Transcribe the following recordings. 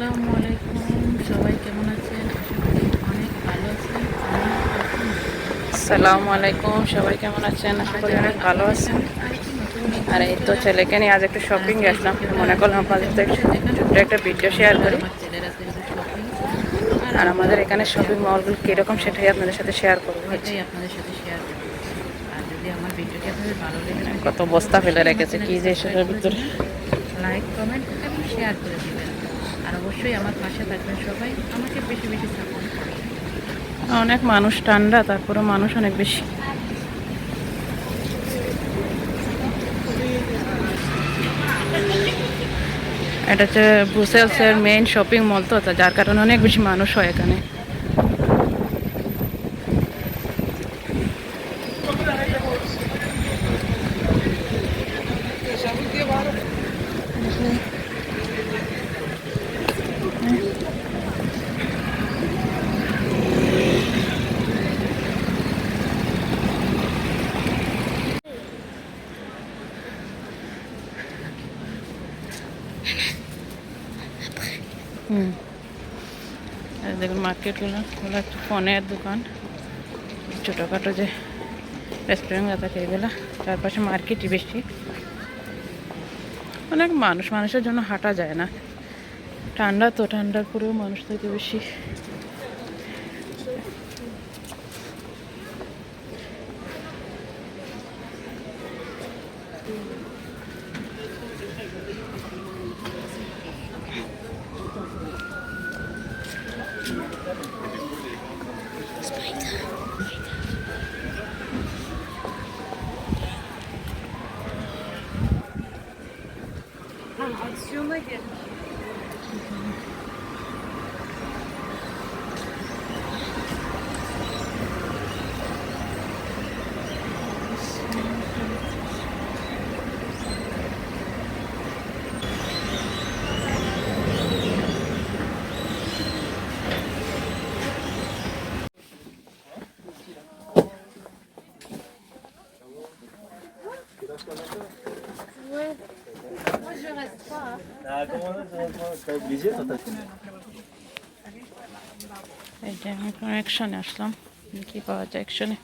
আসসালামু আলাইকুম। সবাই কেমন আছেন? আশা করি অনেক ভালো আছেন আসসালামু আলাইকুম সবাই কেমন আছেন? আশা করি অনেক ভালো আছেন। আর এই তো ছেলেকে নিয়ে আজ একটু শপিং গেছিলাম মনে করলাম আপনাদের ছোট্ট একটা ভিডিও শেয়ার করি। আর আমাদের এখানে শপিং মলগুলো কীরকম সেটাই আপনাদের সাথে শেয়ার করব আপনাদের সাথে শেয়ার করব। আর যদি আমার কত বস্তা ফেলে রেখেছে কি যে সেটার ভিতরে। লাইক কমেন্ট শেয়ার করে দিন অবশ্যই আমার পাশে থাকবেন সবাই। আমাকে বেশি বেশি সাপোর্ট করবেন। অনেক মানুষ ঠান্ডা তারপরে মানুষ অনেক বেশি। এটা হচ্ছে ব্রুসেলসের মেইন শপিং মল তো, তা যার কারণে অনেক বেশি মানুষ হয় এখানে হুম আর দেখুন মার্কেটগুলো, ওগুলো একটু ফোনের দোকান। ছোটোখাটো যে রেস্টুরেন্টগুলো থাকে, এগুলো চারপাশে মার্কেটই বেশি। অনেক মানুষ, মানুষের জন্য হাঁটা যায় না। ঠান্ডা তো ঠান্ডার পরেও মানুষ থেকে বেশি এই যে আমি কোনো অ্যাকশনে আসলাম। কি পাওয়া যায় অ্যাকশনে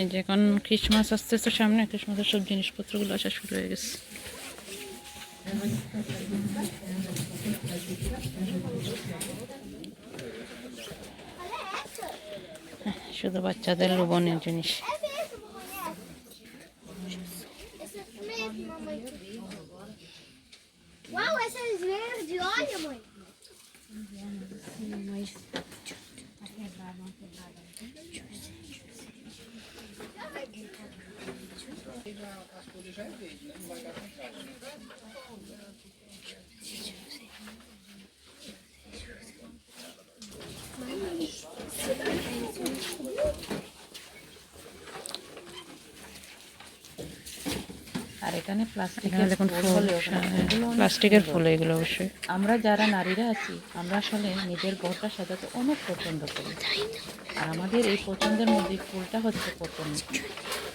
এই যে এখন খ্রিসমাস আসতেছে সামনে। খ্রিসমাসের সব জিনিসপত্রগুলো আসা শুরু হয়ে গেছে। শুধু বাচ্চাদের লোভনীয় জিনিস। এখানে প্লাস্টিকের প্লাস্টিকের ফুল এগুলো অবশ্যই। আমরা যারা নারীরা আছি আমরা আসলে নিজের ঘরটা সাজাতে অনেক পছন্দ করি। আর আমাদের এই পছন্দের মধ্যে ফুলটা হচ্ছে পছন্দ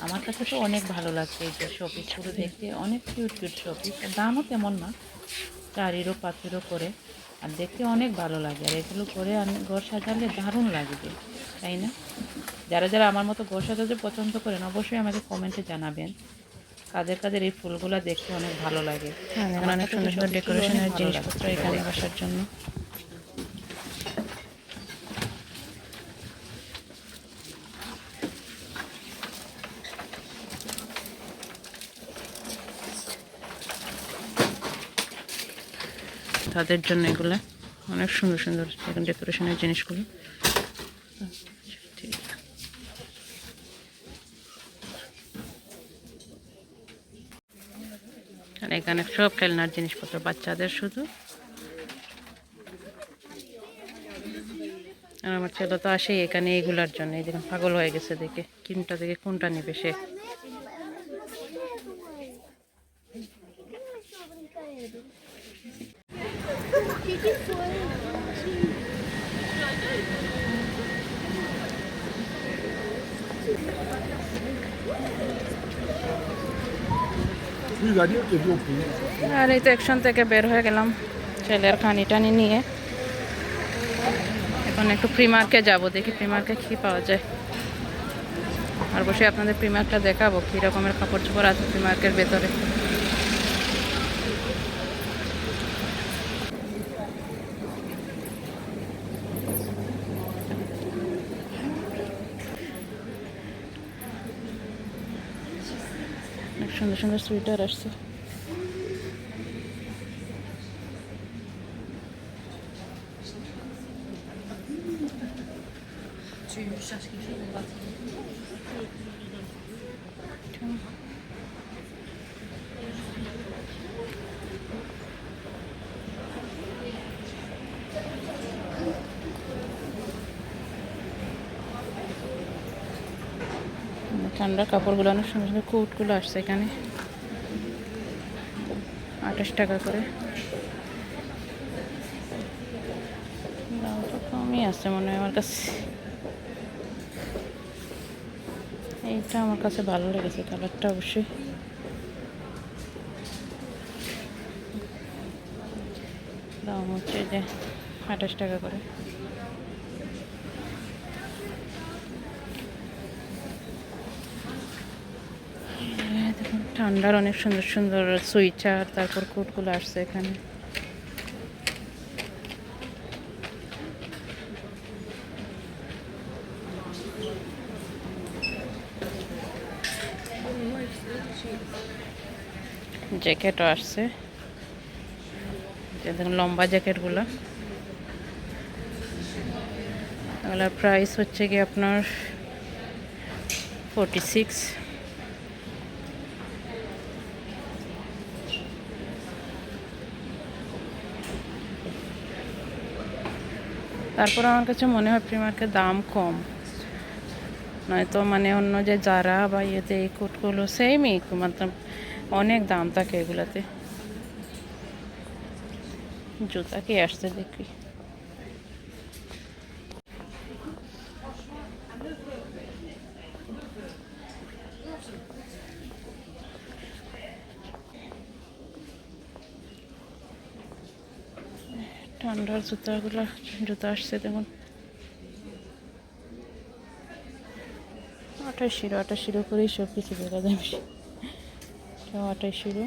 আমার কাছে তো অনেক ভালো লাগছে এই যে শোপিসগুলো দেখতে অনেক কিউট কিউট শোপিস দামও তেমন না চারিরও পাথরও করে। আর দেখতে অনেক ভালো লাগে। আর এগুলো করে আমি ঘর সাজালে দারুণ লাগবে তাই না? যারা যারা আমার মতো ঘর সাজাতে পছন্দ করেন অবশ্যই আমাকে কমেন্টে জানাবেন। কাদের কাদের এই ফুলগুলো দেখতে অনেক ভালো লাগে। হ্যাঁ অনেক সুন্দর সুন্দর ডেকোরেশনের জিনিসপত্র এখানে বসার জন্য। তাদের জন্য এগুলো অনেক সুন্দর সুন্দর এখন ডেকোরেশনের জিনিসগুলো। এখানে সব খেলনার জিনিসপত্র, বাচ্চাদের শুধু। আমার ছেলে তো আসেই এখানে এইগুলার জন্য, এই দেখুন পাগল হয়ে গেছে দেখে, কোনটা দেখে কোনটা নেবে সে? O আর এই তো একশন থেকে বের হয়ে গেলাম ছেলের খানি টানি নিয়ে। এখন একটু প্রিমার্কে যাব, দেখি প্রিমার্কে কী পাওয়া যায়। আর বসে আপনাদের প্রিমার্কটা দেখাবো, কী রকমের কাপড় চোপড় আছে প্রিমার্কের ভেতরে। অনেক সুন্দর সুন্দর সুইটার আসছে ঠান্ডার কাপড়গুলো অনেক সুন্দর সুন্দর কোটগুলো আসছে এখানে। আঠাশ টাকা করে। দামটা কমই আছে মনে হয় আমার কাছে। এইটা আমার কাছে ভালো লেগেছে কালারটা অবশ্যই। দাম হচ্ছে যে আঠাশ টাকা করে এই দেখুন ঠান্ডার অনেক সুন্দর সুন্দর সুইচার তারপর কোটগুলো আসছে এখানে। জ্যাকেটও আসছে। লম্বা জ্যাকেটগুলো। এগুলোর প্রাইস হচ্ছে কি আপনার ফোরটি সিক্স তারপর আমার কাছে মনে হয় প্রিমার্কের দাম কম। নয়তো মানে অন্য যে যারা বা ইয়েতে এই কোটগুলো সেমই মাত্র অনেক দাম থাকে এগুলাতে। জুতা কি আসছে দেখি। ঠান্ডার জুতাগুলো, জুতা আসছে দেখুন। আঠাশিরো আঠাশিরো করেই সব কিছু দেখা বেশি কেউ আঠাশিরো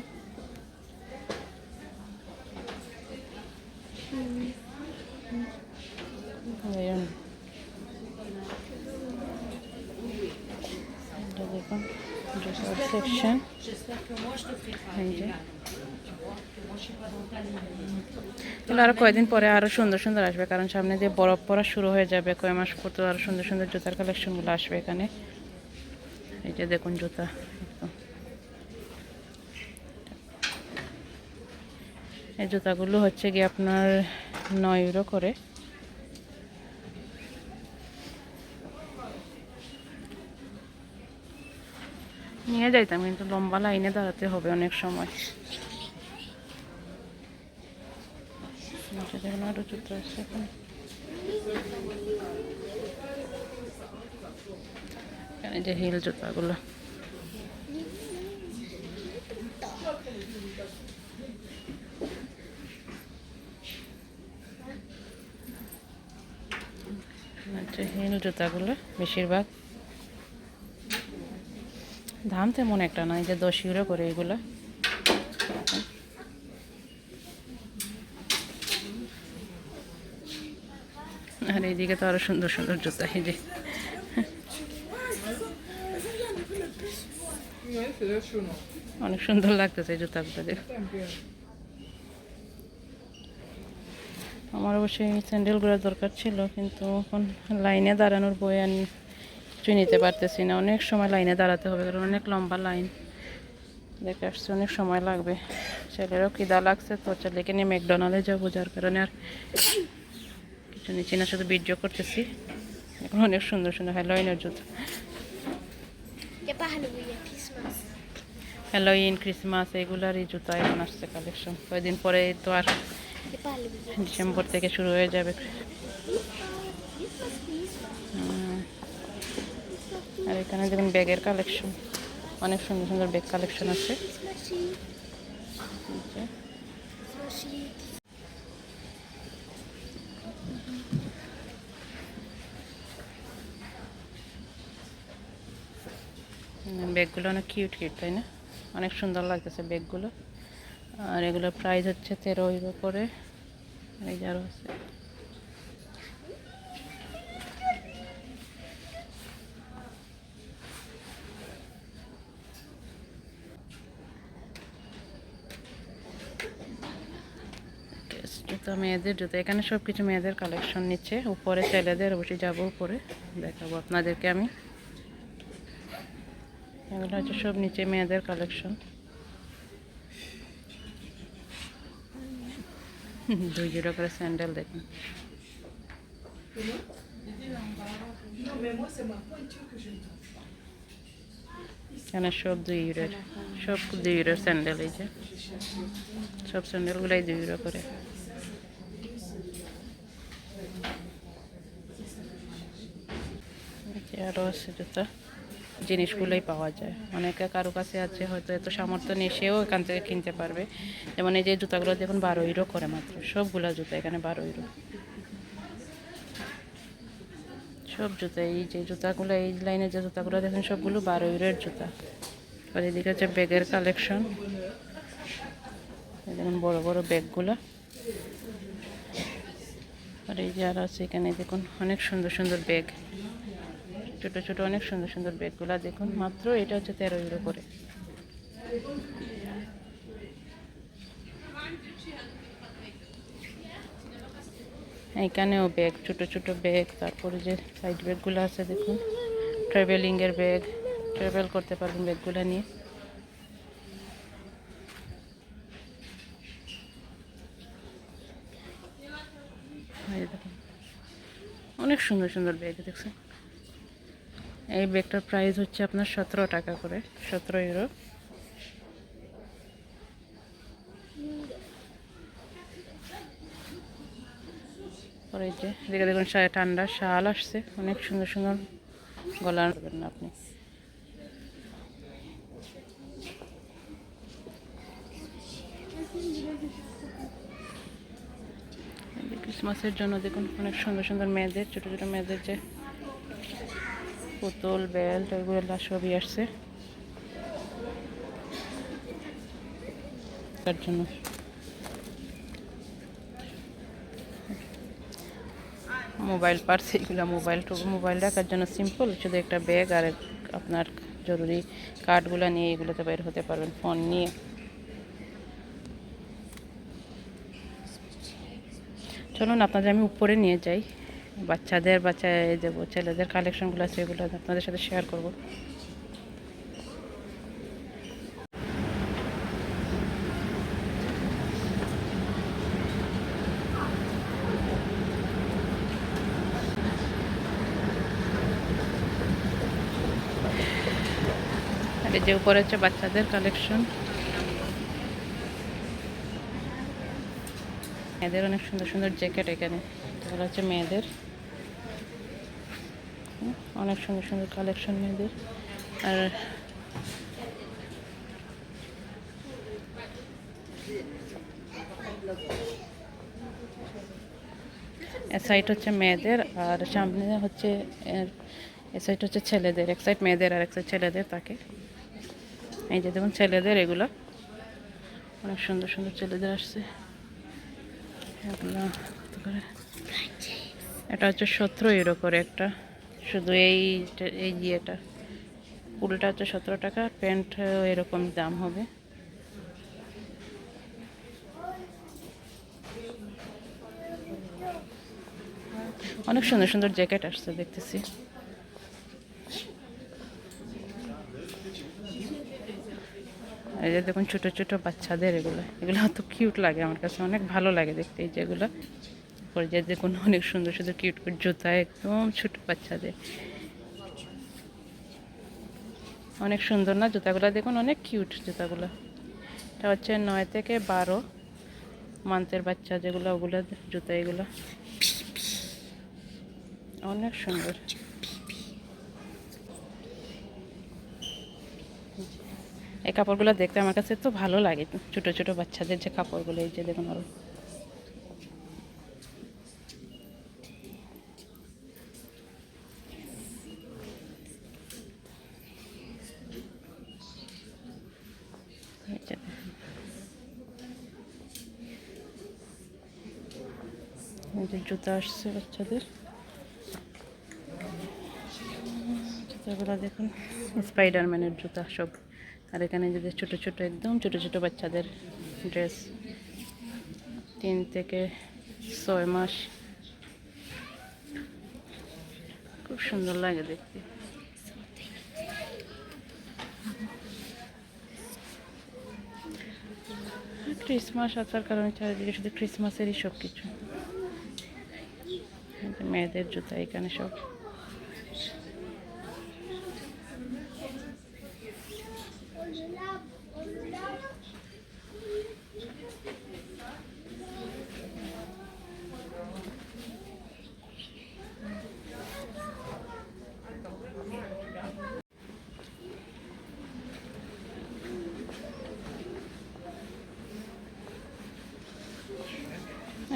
দেখুন সেকশন তাহলে আরও কয়েকদিন পরে আরও সুন্দর সুন্দর আসবে, কারণ সামনে দিয়ে বরফ পড়া শুরু হয়ে যাবে, কয় মাস পর তো আরও সুন্দর সুন্দর জুতার কালেকশনগুলো আসবে এখানে। এই যে দেখুন জুতা এই জুতাগুলো হচ্ছে কি আপনার নয় ইউরো করে। নিয়ে যাইতাম, কিন্তু লম্বা লাইনে দাঁড়াতে হবে অনেক সময়। দেখুন আরও জুতো আছে এখানে এখানে যে হিল জুতাগুলো আচ্ছা হিল জুতাগুলো বেশিরভাগ দাম তেমন একটা নয় যে দশ ইউরো করে এগুলো আর এইদিকে তো আরও সুন্দর সুন্দর জুতা, এই অনেক সুন্দর লাগতেছে এই জুতাগুলো আমার অবশ্যই স্যান্ডেলগুলোর দরকার ছিল, কিন্তু এখন লাইনে দাঁড়ানোর বই আমি কিছু নিতে পারতেছি না। অনেক সময় লাইনে দাঁড়াতে হবে, কারণ অনেক লম্বা লাইন। দেখে আসছে, অনেক সময় লাগবে। ছেলেরও খিদা লাগছে, তো ছেলেকে নিয়ে ম্যাকডোনাল্ডে যাব, যার কারণে আর নিচ্ছি না শুধু ভিডিও করতেছি। এখন অনেক সুন্দর সুন্দর হ্যালোইনের জুতো. হ্যালোইন ক্রিসমাস এগুলার এই জুতো এখন আসছে কালেকশন কয়েকদিন পরে তো আর. ডিসেম্বর থেকে শুরু হয়ে যাবে। আর এখানে দেখুন ব্যাগের কালেকশন অনেক সুন্দর সুন্দর ব্যাগ কালেকশন আছে Slushy. এই যে, Slushy. হুম, ব্যাগগুলো অনেক কিউট কিউট তাই না? অনেক সুন্দর লাগতেছে ব্যাগগুলো। আর এগুলোর প্রাইস হচ্ছে তেরো ইউরো করে। এই আছে। Yes, মেয়েদের জুতো। এখানে সব কিছু মেয়েদের কালেকশন নিচ্ছে। উপরে ছেলেদের অবশ্যই যাব উপরে। দেখাবো আপনাদেরকে আমি। এগুলো হচ্ছে সব নিচে মেয়েদের কালেকশন দুই জোড়া করে স্যান্ডেল দেখুন। এখানে সব দুই ইউরোর সব দুই ইউরোর স্যান্ডেল এই যে। সব স্যান্ডেলগুলাই দুই ইউরো করে। আরও আছে জুতা? জিনিসগুলোই পাওয়া যায়। অনেকে কারও কাছে আছে হয়তো এত সামর্থ্য নেই সেও এখান থেকে কিনতে পারবে। যেমন এই যে জুতাগুলো দেখুন বারো ইউরো করে মাত্র। সবগুলা জুতা এখানে বারো ইউরো সব জুতা, এই যে জুতাগুলো, এই লাইনের যে জুতাগুলো দেখুন, সবগুলো বারো ইউরোর জুতা। আর এদিকে হচ্ছে ব্যাগের কালেকশন। দেখুন, বড় বড় ব্যাগগুলো। আর এই যে আর আছে এখানে, দেখুন, অনেক সুন্দর সুন্দর ব্যাগ। ছোট ছোট অনেক সুন্দর সুন্দর ব্যাগগুলো দেখুন। মাত্র এটা হচ্ছে তেরো ইউরো করে। এখানেও ব্যাগ ছোট ছোট ব্যাগ তারপরে যে সাইড ব্যাগগুলো আছে দেখুন। ট্রাভেলিংয়ের ব্যাগ ট্রাভেল করতে পারবেন ব্যাগগুলো নিয়ে। অনেক সুন্দর সুন্দর ব্যাগ দেখছেন। এই ব্যাগটার প্রাইস হচ্ছে আপনার সতেরো টাকা করে, সতেরো ইউরো পরে যে এদিকে দেখুন ঠান্ডা শাল আসছে। অনেক সুন্দর সুন্দর গলার পাবেন না আপনি? ক্রিসমাসের জন্য দেখুন, অনেক সুন্দর সুন্দর মেয়েদের, ছোট ছোট মেয়েদের যে পুতুল, বেল্ট, এগুলো সবই আসছে। তার জন্য। মোবাইল পার্স এগুলো মোবাইল মোবাইল রাখার জন্য সিম্পল শুধু একটা ব্যাগ আর আপনার জরুরি কার্ডগুলো নিয়ে এগুলোতে বের হতে পারবেন ফোন নিয়ে। চলুন, আপনাদের আমি উপরে নিয়ে যাই। বাচ্চাদের বাচ্চা যে ছেলেদের কালেকশনগুলো আছে, এগুলো আপনাদের সাথে শেয়ার করব। আর যে উপরে হচ্ছে বাচ্চাদের কালেকশন মেয়েদের অনেক সুন্দর সুন্দর জ্যাকেট এখানে। হচ্ছে মেয়েদের। অনেক সুন্দর সুন্দর কালেকশন মেয়েদের। আর এ সাইড হচ্ছে মেয়েদের আর সামনে হচ্ছে এ সাইড হচ্ছে ছেলেদের এক সাইড মেয়েদের আর এক সাইড ছেলেদের তাকে এই যে দেখুন ছেলেদের এগুলো। অনেক সুন্দর সুন্দর ছেলেদের আসছে। এগুলো করে? এটা হচ্ছে সতেরো ইউরো করে একটা। শুধু এই এই ইয়েটা। পুলটা হচ্ছে সতেরো টাকা, প্যান্ট এরকম দাম হবে। অনেক সুন্দর সুন্দর জ্যাকেট আসছে, দেখতেছি। এই যে দেখুন, ছোটো ছোটো বাচ্চাদের এগুলো। এগুলো অত কিউট লাগে আমার কাছে, অনেক ভালো লাগে দেখতে এই যেগুলো। পরে যে দেখুন, অনেক সুন্দর সুন্দর কিউট কিউট জুতা, একদম ছোট বাচ্চাদের। অনেক সুন্দর না জুতাগুলো? দেখুন, অনেক কিউট জুতাগুলো। এটা হচ্ছে নয় থেকে বারো মান্থের বাচ্চা যেগুলো, ওগুলো জুতা এগুলো। অনেক সুন্দর। এই কাপড়গুলো দেখতে আমার কাছে তো ভালো লাগে। ছোট ছোট বাচ্চাদের যে কাপড়গুলো, এই যে দেখুন আরও এই যে দেখুন। আসছে বাচ্চাদের। জুতাগুলো দেখুন। স্পাইডারম্যানের জুতা সব। আর এখানে যদি ছোট ছোট একদম ছোট ছোট বাচ্চাদের ড্রেস। তিন থেকে ছয় মাস। খুব সুন্দর লাগে দেখতে। ক্রিসমাস আসার কারণে চারিদিকে শুধু ক্রিসমাসেরই সব কিছু মেয়েদের জুতা এখানে সব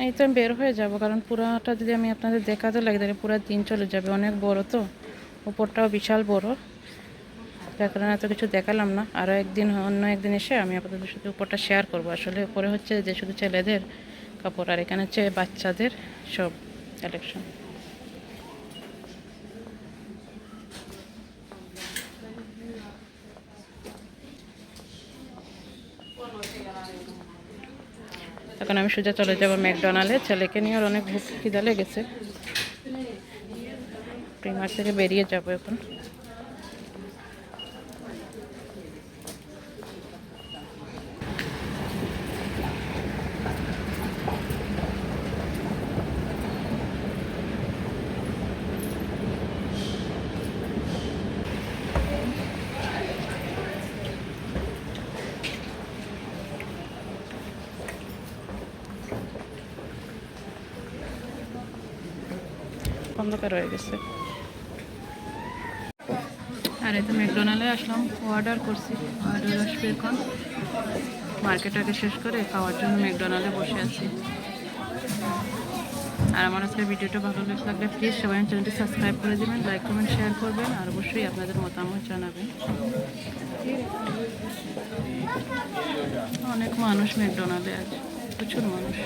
এই তো আমি বের হয়ে যাব, কারণ পুরাটা যদি আমি আপনাদের দেখাতে লাগে, তাহলে পুরো দিন চলে যাবে। অনেক বড় তো, উপরটাও বিশাল বড়। তার কারণে এত কিছু দেখালাম না। আরও একদিন, অন্য একদিন এসে আমি আপনাদের সাথে উপরটা শেয়ার করব। আসলে উপরে হচ্ছে যে শুধু ছেলেদের কাপড়, আর এখানে হচ্ছে বাচ্চাদের সব কালেকশন এখন আমি সোজা চলে যাব ম্যাকডোনাল্ডে। ছেলেকে নিয়ে আর অনেক ভুক খিদা লেগেছে। প্রিমার থেকে বেরিয়ে যাব এখন। অন্ধকার হয়ে গেছে। আর এই তো ম্যাকডোনাল্ডে আসলাম অর্ডার করছি। অর্ডার আসবে এখন। মার্কেটটাকে শেষ করে খাওয়ার জন্য ম্যাকডোনাল্ডে বসে আছি। আর আমার আজকের ভিডিওটা ভালো লাগলে প্লিজ সবাই চ্যানেলটি সাবস্ক্রাইব করে দেবেন লাইক কমেন্ট শেয়ার করবেন, আর অবশ্যই আপনাদের মতামত জানাবেন। অনেক মানুষ ম্যাকডোনাল্ডে আছে, প্রচুর মানুষ।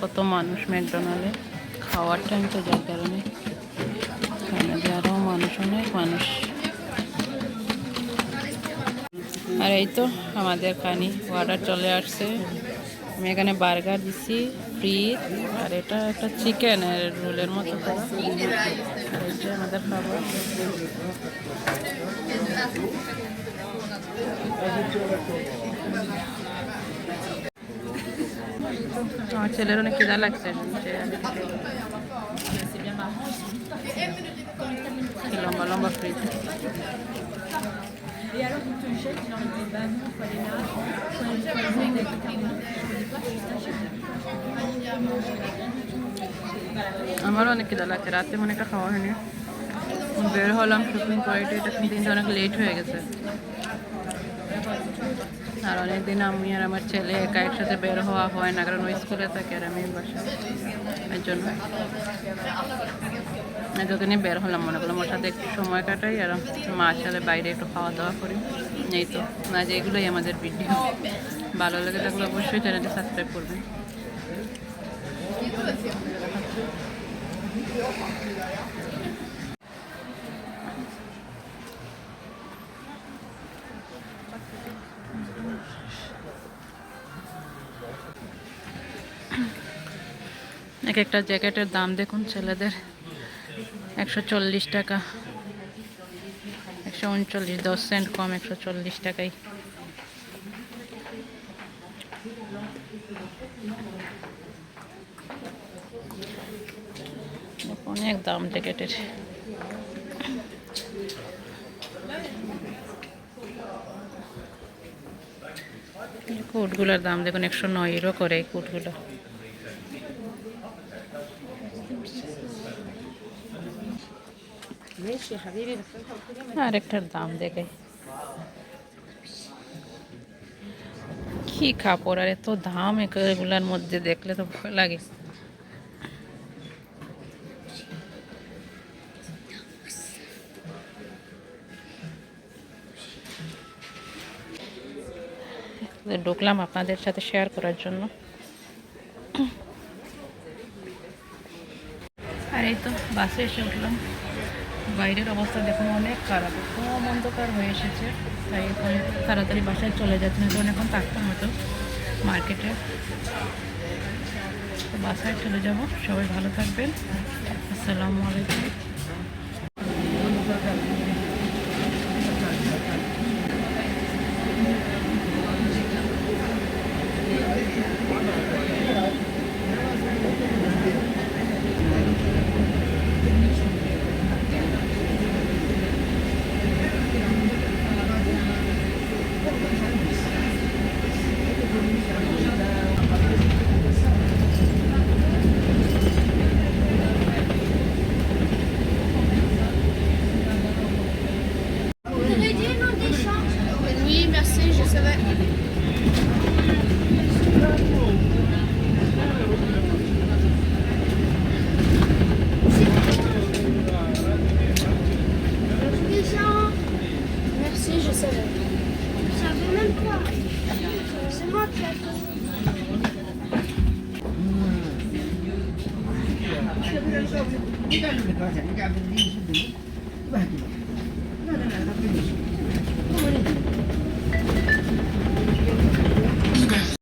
কত মানুষ ম্যাকডোনাল্ডে খাওয়ার টাইম তো যার কারণে। আরও মানুষ, অনেক মানুষ। আর এই তো আমাদের কানি অর্ডার চলে আসছে। আমি এখানে বার্গার দিছি ফ্রিজ আর এটা একটা চিকেনের রোলের মতো আর এই যে আমাদের খাবার আমার ছেলের অনেক খিদা লাগছে লম্বা লম্বা ফ্রিজ আমারও অনেক খিদা লাগছে, রাতে মনে একটা খাওয়া হয়নি। বের হলাম শপিং করে, এটা দিনটা অনেক লেট হয়ে গেছে। আর অনেকদিন আমি আর আমার ছেলে একা একসাথে বের হওয়া হয় না, কারণ ওই স্কুলে থাকে আর আমি বাসা এর জন্য। যতদিনই বের হলাম, মনে করলাম ওর সাথে একটু সময় কাটাই আর মা সাথে বাইরে একটু খাওয়া দাওয়া করি। এই তো না যে এগুলোই আমাদের ভিডিও ভালো লাগে থাকলে অবশ্যই চ্যানেলটি সাবস্ক্রাইব করবেন। এক একটা জ্যাকেটের দাম দেখুন ছেলেদের। একশো চল্লিশ টাকা। একশো উনচল্লিশ, দশ সেন্ট কম, একশো চল্লিশ টাকাই। অনেক দাম জ্যাকেটের। কোটগুলোর দাম দেখুন, একশো নয় ইউরো করে কোটগুলো। আরেকটার দাম দেখে। কি কাপড় আর এত দাম এগুলার মধ্যে দেখলে তো ভয় লাগে। ঢুকলাম আপনাদের সাথে শেয়ার করার জন্য। আর এই তো বাসে এসে উঠলাম। বাইরের অবস্থা দেখুন, অনেক খারাপ। খুব অন্ধকার হয়ে এসেছে, তাই এখন তাড়াতাড়ি বাসায় চলে যাচ্ছে না কারণ এখন থাকতাম হয়তো মার্কেটে। তো বাসায় চলে যাব, সবাই ভালো থাকবেন। আসসালামু আলাইকুম।